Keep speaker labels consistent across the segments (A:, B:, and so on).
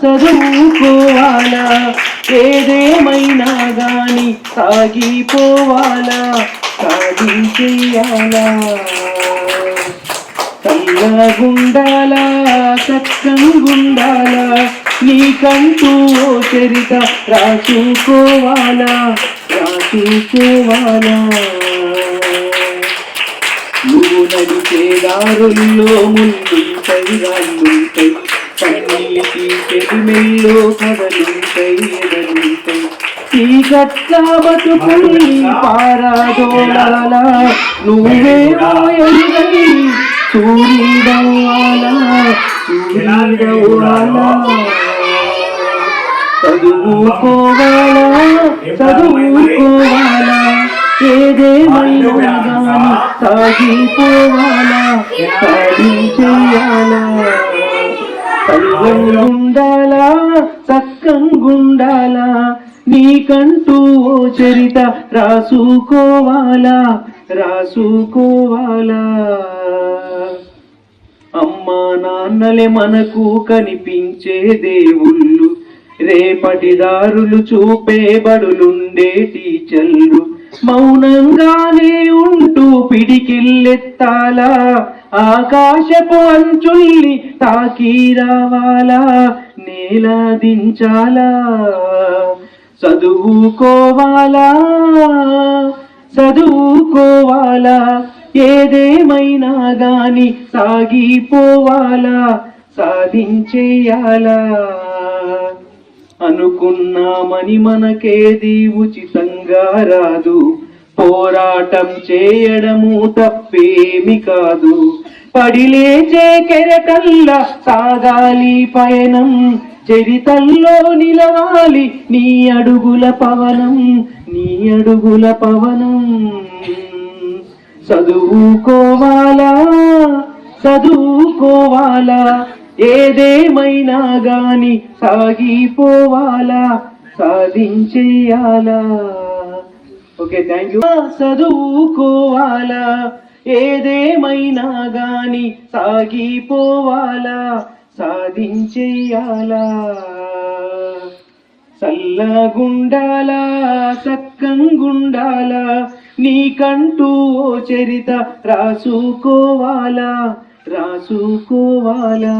A: చదువుకోవాలా ఏదేమైనా గాని సాగిపోవాలా సాగించేయాలా. చల్లగుండాలా చక్కగుండాలా నీకంటూ ఓ చరిత రాసుకోవాలా రాసుకోవాలా నువ్వు నడిచే దారుల్లో ముందుంటై రాళ్ళుంటై కన్నీటి పెరిమెల్లో కదలుంటై ఎదలుంటై చీకట్ల బతుకుల్ని పారాదోళాల నువ్వేమో ఎరుగై సూర్యుడవ్వాలా సూర్యుడవ్వాలా చదువుకోవాలా చదువుకోవాలా ఏదేమైనా సాగిపోవాలా? సాగించేయాలా? కల్వంగుండాలా సక్కంగుండాలా నీకంటూ ఓ చరిత రాసుకోవాలా రాసుకోవాలా. అమ్మా నాన్నలే మనకు కనిపించే దేవుళ్ళు రేపటి దారులు చూపే బడులుండే టీచర్లు. మౌనంగానే ఉంటూ పిడికిల్లెత్తాలా ఆకాశపు అంచుల్ని తాకి రావాలా నేల దించాలా చదువుకోవాలా చదువుకోవాలా ఏదేమైనా గాని సాగిపోవాలా సాధించేయాలా. అనుకున్నామని మనకేది ఉచితంగా రాదు. పోరాటం చేయడము తప్పేమి కాదు. పడిలేచే కెరకల్ల సాగాలి పయనం. చరితల్లో నిలవాలి నీ అడుగుల పవనం. నీ అడుగుల పవనం. చదువుకోవాలా? చదువుకోవాలా? ఏదేమైనా గాని సాగిపోవాలా? సాధించేయాలా? ఓకే థ్యాంక్ యూ చదువుకోవాలా? ఏదేమైనా గాని సాగిపోవాలా? సాధించేయాలా? చల్లగుండాలా సక్కంగుండాలా నీకంటూ ఓ చరిత రాసుకోవాలా? రాసుకోవాలా?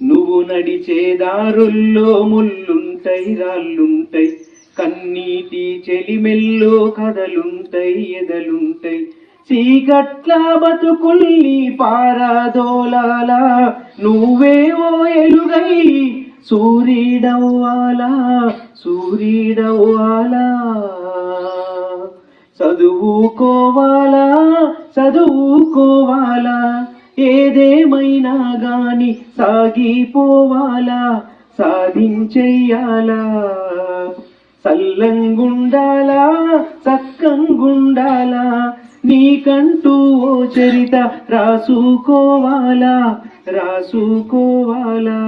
A: నువ్వు నడిచే దారుల్లో ముల్లుంటై రాళ్ళుంటై కన్నీటి చెలిమెల్లో కథలుంటై ఎదలుంటై చీకట్ల బతుకుల్ని పారాదోలాలా నువ్వేవో ఎలుగై సూర్యుడవ్వాలా సూర్యుడవ్వాలా చదువుకోవాలా చదువుకోవాలా ఏదేమైనా గాని సాగిపోవాలా సాధించెయ్యాలా. సల్లంగుండాలా సక్కంగుండాలా నీకంటూ ఓ చరిత రాసుకోవాలా రాసుకోవాలా.